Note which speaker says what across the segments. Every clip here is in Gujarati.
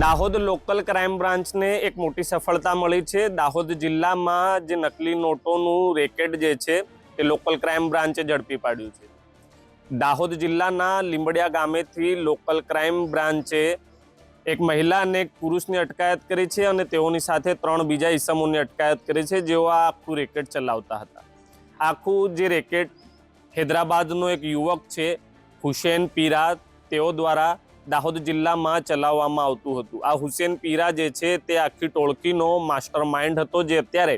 Speaker 1: દાહોદ લોકલ ક્રાઇમ બ્રાન્ચને એક મોટી સફળતા મળી છે. દાહોદ જિલ્લામાં જે નકલી નોટોનું રેકેટ જે છે, એ લોકલ ક્રાઇમ બ્રાન્ચે ઝડપી પાડ્યું છે. દાહોદ જિલ્લાના લીંબડિયા ગામેથી લોકલ ક્રાઇમ બ્રાન્ચે એક મહિલા અને એક પુરુષની અટકાયત કરી છે અને તેઓની સાથે ત્રણ બીજા ઈસમોની અટકાયત કરી છે, જેઓ આ આખું રેકેટ ચલાવતા હતા. આખું જે રેકેટ હૈદરાબાદનો એક યુવક છે, હુસેન પીરા તેઓ દ્વારા દાહોદ જિલ્લામાં ચલાવવામાં આવતું હતું. આ હુસેન પીરા જે છે તે આખી ટોળકીનો માસ્ટર માઇન્ડ હતો જે અત્યારે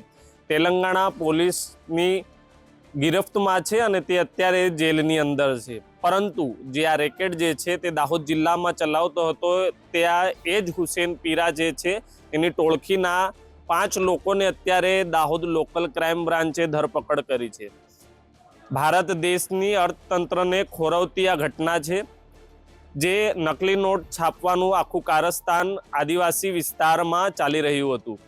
Speaker 1: તેલંગાણા પોલીસની ગિરફ્તમાં છે અને તે અત્યારે જેલની અંદર છે. પરંતુ જે આ રેકેટ જે છે તે દાહોદ જિલ્લામાં ચલાવતો હતો ત્યાં એ જ હુસેન પીરા જે છે એની ટોળકીના પાંચ લોકોને અત્યારે દાહોદ લોકલ ક્રાઇમ બ્રાન્ચે ધરપકડ કરી છે. ભારત દેશની અર્થતંત્રને ખોરવતી આ ઘટના છે. જે નકલી નોટ છાપવાનું આખું કારસ્તાન આદિવાસી વિસ્તારમાં ચાલી રહ્યું હતું.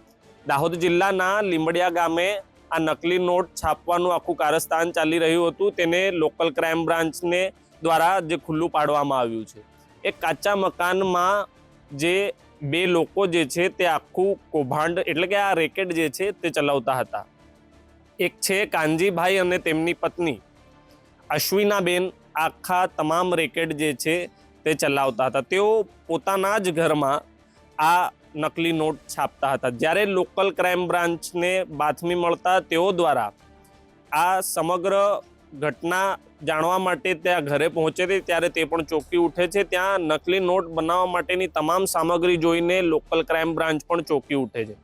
Speaker 1: દાહોદ જિલ્લાના લીંબડિયા ગામે આ નકલી નોટ છાપવાનું આખું કારસ્તાન ચાલી રહ્યું હતું. તેને લોકલ ક્રાઇમ બ્રાન્ચને દ્વારા જે ખુલ્લું પાડવામાં આવ્યું છે. એ કાચા મકાનમાં જે બે લોકો જે છે તે આખું કૌભાંડ એટલે કે આ રેકેટ જે છે તે ચલાવતા હતા. એક છે કાનજીભાઈ અને તેમની પત્ની. અશ્વિનાબેન આખા તમામ રેકેટ જે છે તે ચલાવતા હતા. તેઓ પોતાના જ ઘરમાં આ નકલી નોટ છાપતા હતા. જ્યારે લોકલ ક્રાઇમ બ્રાન્ચને બાતમી મળતા તેઓ દ્વારા આ સમગ્ર ઘટના જાણવા માટે ત્યાં ઘરે પહોંચે છે, ત્યારે તે પણ ચોંકી ઉઠે છે. ત્યાં નકલી નોટ બનાવવા માટેની તમામ સામગ્રી જોઈને લોકલ ક્રાઇમ બ્રાન્ચ પણ ચોંકી ઉઠે છે.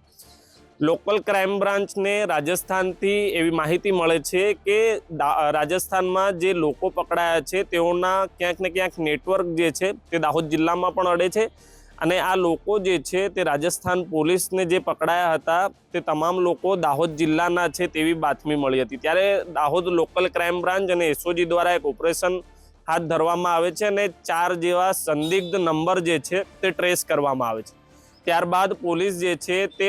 Speaker 1: લોકલ ક્રાઇમ બ્રાન્ચને રાજસ્થાનથી એવી માહિતી મળે છે કે રાજસ્થાનમાં જે લોકો પકડાયા છે, તેઓના ક્યાંક ને ક્યાંક નેટવર્ક જે છે, તે દાહોદ જિલ્લામાં પણ અડે છે. અને આ લોકો જે છે, તે રાજસ્થાન પોલીસને જે પકડાયા હતા, તે તમામ લોકો દાહોદ જિલ્લાના છે તેવી બાતમી મળી હતી. ત્યારે દાહોદ લોકલ ક્રાઇમ બ્રાન્ચ અને એસઓજી દ્વારા એક ઓપરેશન હાથ ધરવામાં આવે છે અને ચાર જેવા સંદિગ્ધ નંબર જે છે, તે ટ્રેસ કરવામાં આવે છે. ત્યારબાદ પોલીસ જે છે, તે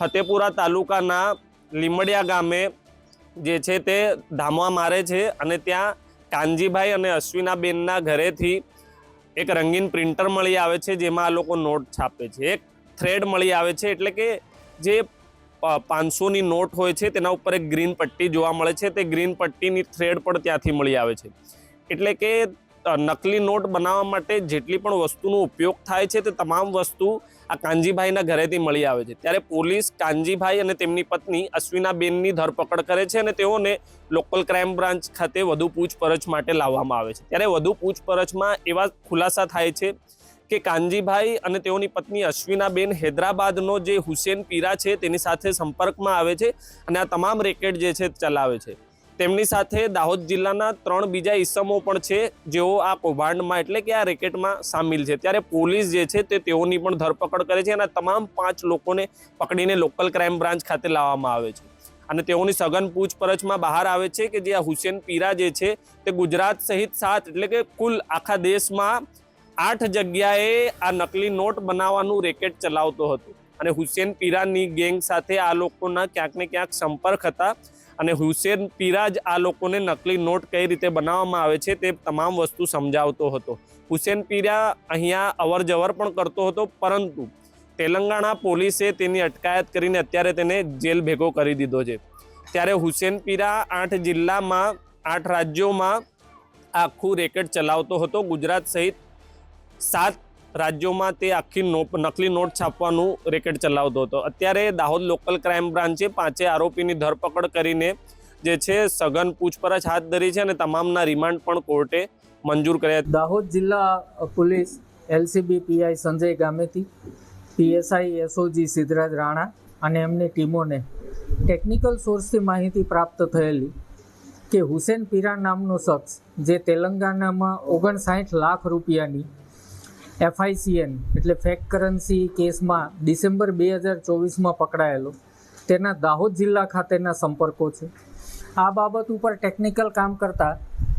Speaker 1: ફતેપુરા તાલુકાના લીમડિયા ગામે જે છે તે ધામવા મારે છે અને ત્યાં કાનજીભાઈ અને અશ્વિનાબેનના ઘરેથી એક રંગીન પ્રિન્ટર મળી આવે છે, જેમાં આ લોકો નોટ છાપે છે. એક થ્રેડ મળી આવે છે, એટલે કે જે પાંચસોની નોટ હોય છે, તેના ઉપર એક ગ્રીન પટ્ટી જોવા મળે છે. તે ગ્રીન પટ્ટીની થ્રેડ પણ ત્યાંથી મળી આવે છે. એટલે કે નકલી નોટ બનાવવા માટે જેટલી પણ વસ્તુનો ઉપયોગ થાય છે, તે તમામ વસ્તુ આ કાનજીભાઈના ઘરેથી મળી આવે છે. ત્યારે પોલીસ કાનજીભાઈ અને તેમની પત્ની અશ્વિનાબેનની ધરપકડ કરે છે અને તેઓને લોકલ ક્રાઇમ બ્રાન્ચ ખાતે વધુ પૂછપરછ માટે લાવવામાં આવે છે. ત્યારે વધુ પૂછપરછમાં એવા ખુલાસા થાય છે કે કાનજીભાઈ અને તેઓની પત્ની અશ્વિનાબેન હૈદરાબાદનો જે હુસેન પીરા છે તેની સાથે સંપર્કમાં આવે છે અને આ તમામ રેકેટ જે છે ચલાવે છે. તેમની સાથે દાહોદ જિલ્લાના ત્રણ બીજા ઈસમો પણ છે, જેઓ આ કૌભાંડમાં એટલે કે આ રેકેટમાં સામેલ છે. ત્યારે પોલીસ જે છે તે તેઓની પણ ધરપકડ કરે છે અને તમામ પાંચ લોકોને પકડીને લોકલ ક્રાઇમ બ્રાન્ચ ખાતે લાવવામાં આવે છે. અને તેઓની સઘન પૂછપરછમાં બહાર આવે છે કે જે આ હુસેન પીરા જે છે તે ગુજરાત સહિત સાત એટલે કે કુલ આખા દેશમાં આઠ જગ્યાએ આ નકલી નોટ બનાવવાનું રેકેટ ચલાવતો હતો. અને હુસેન પીરાની ગેંગ સાથે આ લોકોના ક્યાંક ને ક્યાંક સંપર્ક હતા. અને હુસેન પીરા જ આ લોકોને નકલી નોટ કઈ રીતે બનાવવામાં આવે છે તે તમામ વસ્તુ સમજાવતો હતો. હુસેન પીરા અહીંયા અવર જવર પણ કરતો હતો, પરંતુ તેલંગાણા પોલીસે તેની અટકાયત કરીને અત્યારે તેને જેલ ભેગો કરી દીધો છે. ત્યારે હુસેન પીરા આઠ જિલ્લામાં, આઠ રાજ્યોમાં આખું રેકેટ ચલાવતો હતો. ગુજરાત સહિત સાત રાજ્યોમાં તે આખી નકલી નોટ છાપવાનું રેકેટ ચલાવતો હતો. અત્યારે દાહોદ લોકલ ક્રાઇમ બ્રાન્ચે પાંચે આરોપીની ધરપકડ કરીને જે છે સઘન પૂછપરછ હાથ ધરી છે અને તમામના રિમાન્ડ પણ કોર્ટે મંજૂર કર્યા
Speaker 2: દાહોદ જિલ્લા police LCB PI Sanjay Gameti, PSI SOG Siddhraj Rana અને એમની ટીમોને ટેકનિકલ સોર્સથી માહિતી પ્રાપ્ત થયેલી કે હુસેન પીરા નામનો શખ્સ, જે તેલંગાનામાં ઓગણસાઠ લાખ રૂપિયાની એફઆઈસીએન, એટલે ફેક કરન્સી કેસમાં ડિસેમ્બર બે હજાર ચોવીસમાં પકડાયેલો. તેના દાહોદ જિલ્લા ખાતેના સંપર્કો છે. આ બાબત ઉપર ટેકનિકલ કામ કરતાં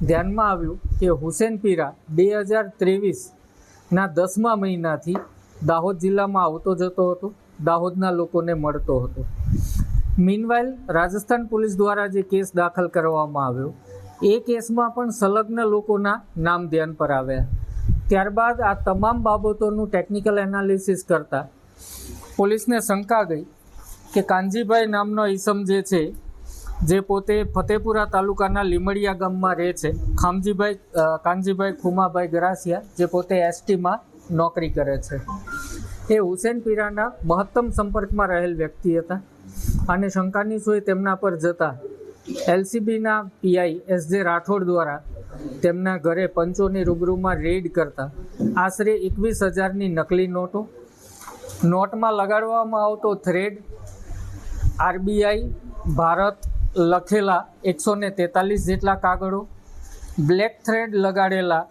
Speaker 2: ધ્યાનમાં આવ્યું કે હુસેન પીરા બે હજાર ત્રેવીસના દસમા મહિનાથી દાહોદ જિલ્લામાં આવતો જતો હતો, દાહોદના લોકોને મળતો હતો. મીનવાઇલ રાજસ્થાન પોલીસ દ્વારા જે કેસ દાખલ કરવામાં આવ્યો, એ કેસમાં પણ સંલગ્ન લોકોના નામ ધ્યાન પર આવ્યા. ત્યારબાદ આ તમામ બાબતોનું ટેકનિકલ એનાલિસિસ કરતા પોલીસને શંકા ગઈ કે કાનજીભાઈ નામનો ઈસમ જે છે, જે પોતે ફતેપુરા તાલુકાના લીમડિયા ગામમાં રહે છે. ખામજીભાઈ કાનજીભાઈ ખુમાભાઈ ગરાસિયા જે પોતે એસટીમાં નોકરી કરે છે. એ હુસેન પીરાના મહત્તમ સંપર્કમાં રહેલ વ્યક્તિ હતા અને શંકાની સોય તેમના પર જતા એલસીબીના પીઆઈ એસ જે રાઠોડ દ્વારા તેમના ઘરે પંચોની રૂબરૂમાં રેડ કરતા આશરે એકવીસ હજારની નકલી નોટો, નોટમાં લગાડવામાં આવતો થ્રેડ આરબીઆઈ, ભારત લખેલા એકસો ને તેતાલીસ જેટલા કાગળો, બ્લેક થ્રેડ લગાડેલા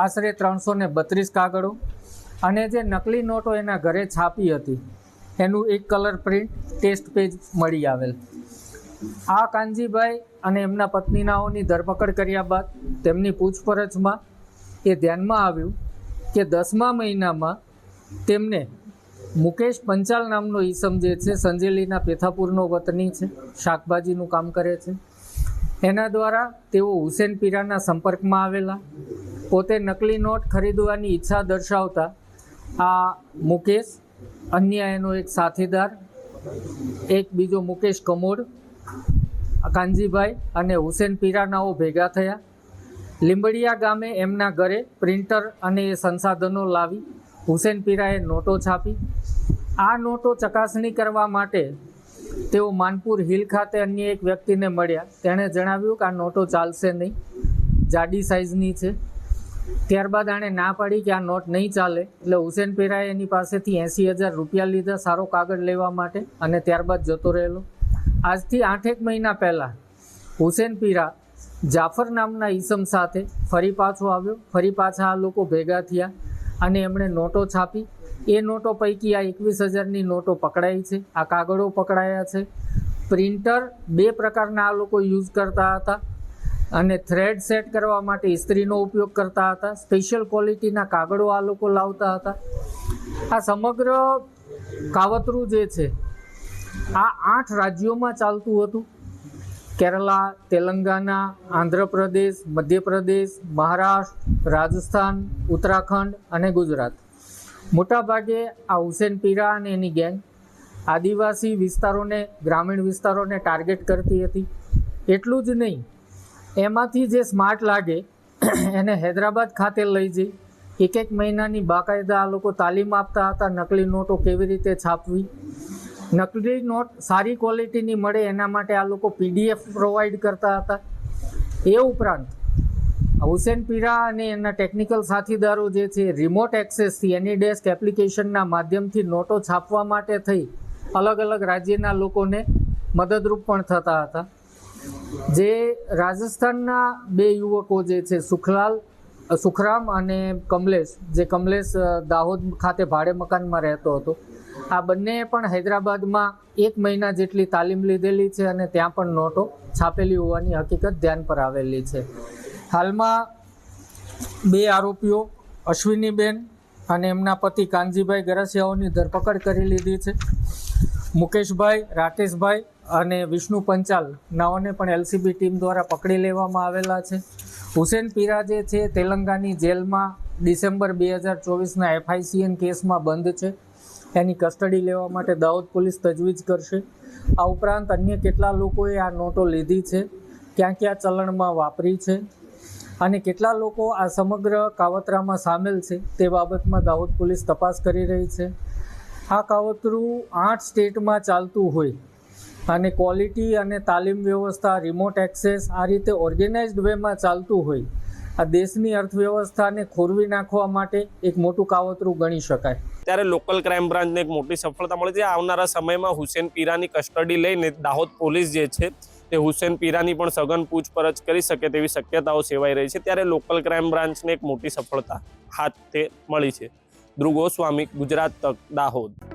Speaker 2: આશરે ત્રણસો ને બત્રીસ કાગળો અને જે નકલી નોટો એના ઘરે છાપી હતી, એનું એક કલર પ્રિન્ટ ટેસ્ટ પેજ મળી આવેલ. આ કાનજીભાઈ અને એમના પત્નીનાઓની ધરપકડ કર્યા બાદ તેમની પૂછપરછમાં એ ધ્યાનમાં આવ્યું કે દસમા મહિનામાં તેમને મુકેશ પંચાલ નામનો ઈસમ જે છે, સંજેલીના પેથાપુરનો વતની છે, શાકભાજીનું કામ કરે છે. એના દ્વારા તેઓ હુસેન પીરાના સંપર્કમાં આવેલા. પોતે નકલી નોટ ખરીદવાની ઈચ્છા દર્શાવતા આ મુકેશ અન્ય એનો એક સાથીદાર, એક બીજો મુકેશ કમોડ કાનજીભાઈ અને હુસેન પીરાનાઓ ભેગા થયા. લીંબડિયા ગામે એમના ઘરે પ્રિન્ટર અને સંસાધનો લાવી હુસેન પીરાએ નોટો છાપી. આ નોટો ચકાસણી કરવા માટે તેઓ માનપુર હિલ ખાતે અન્ય એક વ્યક્તિને મળ્યા. તેણે જણાવ્યું કે આ નોટો ચાલશે નહીં, જાડી સાઇઝની છે. ત્યારબાદ આણે ના પાડી કે આ નોટ નહીં ચાલે, એટલે હુસેન પીરાએ એની પાસેથી એંસી હજાર રૂપિયા લીધા સારો કાગળ લેવા માટે અને ત્યારબાદ જતો રહેલો. આજથી આઠેક મહિના પહેલાં હુસેન પીરા જાફર નામના ઈસમ સાથે ફરી પાછો આવ્યો. ફરી પાછા આ લોકો ભેગા થયા અને એમણે નોટો છાપી. એ નોટો પૈકી આ એકવીસ હજારની નોટો પકડાઈ છે. આ કાગળો પકડાયા છે. પ્રિન્ટર બે પ્રકારના આ લોકો યુઝ કરતા હતા અને થ્રેડ સેટ કરવા માટે ઇસ્ત્રીનો ઉપયોગ કરતા હતા. સ્પેશિયલ ક્વોલિટીના કાગળો આ લોકો લાવતા હતા. આ સમગ્ર કાવતરું જે છે આ આઠ રાજ્યોમાં ચાલતું હતું. કેરલા, તેલંગાના, આંધ્રપ્રદેશ, મધ્યપ્રદેશ, મહારાષ્ટ્ર, રાજસ્થાન, ઉત્તરાખંડ અને ગુજરાત. મોટાભાગે આ હુસેન પીરા અને એની ગેંગ આદિવાસી વિસ્તારોને, ગ્રામીણ વિસ્તારોને ટાર્ગેટ કરતી હતી. એટલું જ નહીં, એમાંથી જે સ્માર્ટ લાગે, એને હૈદરાબાદ ખાતે લઈ જઈ. એક એક મહિનાની બાકાયદા આ લોકો તાલીમ આપતા હતા, નકલી નોટો કેવી રીતે છાપવી? નકલી નોટ સારી ક્વોલિટીની મળે એના માટે આ લોકો પીડીએફ પ્રોવાઈડ કરતા હતા. એ ઉપરાંત, હુસેન પીરા અને એના ટેકનિકલ સાથીદારો જે છે, રિમોટ એક્સેસથી એની ડેસ્ક એપ્લિકેશનના માધ્યમથી નોટો છાપવા માટે થઈ અલગ અલગ રાજ્યના લોકોને મદદરૂપ પણ થતા હતા. જે રાજસ્થાનના બે યુવકો જે છે, સુખલાલ, સુખરામ અને કમલેશ, જે કમલેશ દાહોદ ખાતે ભાડે મકાનમાં રહેતો હતો. આ બંનેએ પણ હૈદરાબાદમાં એક મહિના જેટલી તાલીમ લીધેલી છે અને ત્યાં પણ નોટો છાપેલી હોવાની હકીકત ધ્યાન પર આવેલી છે. હાલમાં બે આરોપીઓ અશ્વિનીબેન અને એમના પતિ કાનજીભાઈ ગરસિયાઓની ધરપકડ કરી લીધી છે. મુકેશભાઈ, રાકેશભાઈ અને વિષ્ણુ પંચાલ નાઓને પણ એલસીબી ટીમ દ્વારા પકડી લેવામાં આવેલા છે. હુસેન પીરા જે છે, તેલંગાની જેલમાં ડિસેમ્બર બે હજાર ચોવીસના એફઆઈસીએન કેસમાં બંધ છે. એની કસ્ટડી લેવા માટે દાહોદ પોલીસ તજવીજ કરશે. આ ઉપરાંત અન્ય કેટલા લોકોએ આ નોટો લીધી છે, ક્યાં ક્યાં ચલણમાં વાપરી છે અને કેટલા લોકો આ સમગ્ર કાવતરામાં સામેલ છે તે બાબતમાં દાહોદ પોલીસ તપાસ કરી રહી છે. આ કાવતરું આઠ સ્ટેટમાં ચાલતું હોય અને ક્વોલિટી અને તાલીમ વ્યવસ્થા રિમોટ એક્સેસ આ રીતે ઓર્ગેનાઇઝડ વેમાં ચાલતું હોય આ દેશની અર્થવ્યવસ્થાને ખોરવી નાખવા માટે એક મોટું કાવતરું ગણી શકાય.
Speaker 1: ત્યારે લોકલ ક્રાઇમ બ્રાન્ચને એક મોટી સફળતા મળી છે. આવનારા સમયમાં હુસેન પીરાની કસ્ટડી લઈને દાહોદ પોલીસ જે છે તે હુસેન પીરાની પણ સઘન પૂછપરછ કરી શકે તેવી શક્યતાઓ સેવાઈ રહી છે. ત્યારે લોકલ ક્રાઇમ બ્રાન્ચને એક મોટી સફળતા હાથે મળી છે. ધ્રુવ ગોસ્વામી ગુજરાત તક, દાહોદ.